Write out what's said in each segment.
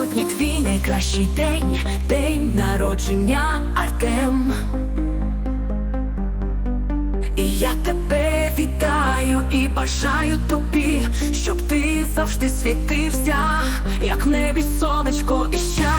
Сьогодні твій найкращий день, день народження Артем. І я тебе вітаю і бажаю тобі, щоб ти завжди світився, як небі сонечко і щастя.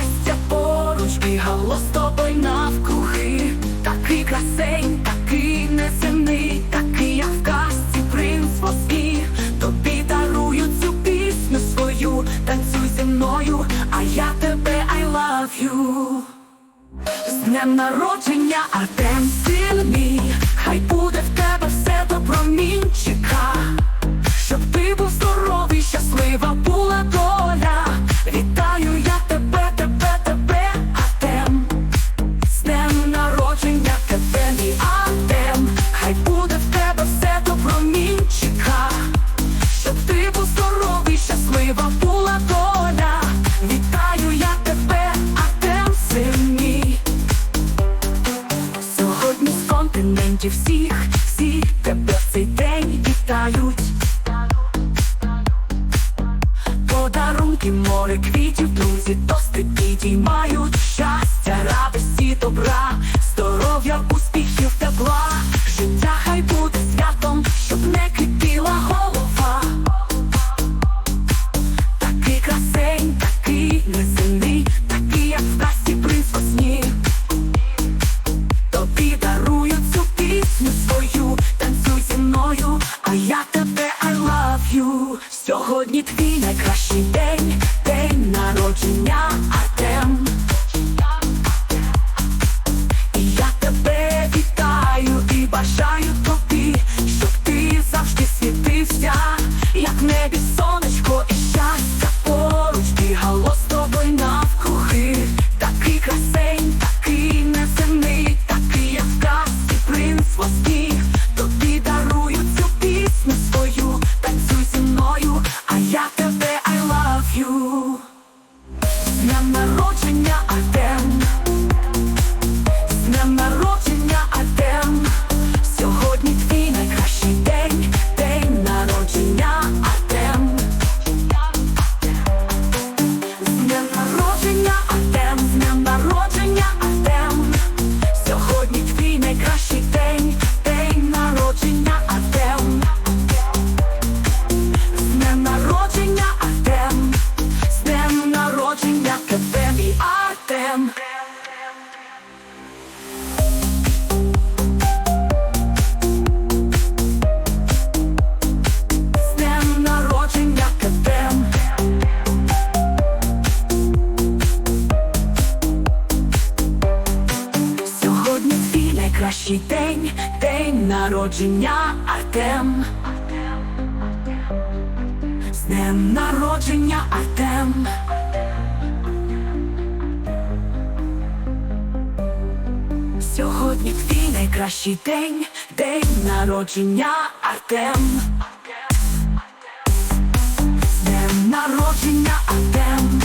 днем народження, а тем мій, хай буде. світі мають щастя, радості, добра, здоров'я, успіхів, тепла, життя хай буде святом, щоб не кипіла голова. Такий красень, такий неземний, такий, як в касі принц. Тобі дарую цю пісню свою, танцюй зі мною, а я тебе дням а в Перший день, день народження Артем. З днем народження Артем. Сьогодні твій найкращий день, день народження Артем. З днем народження Артем.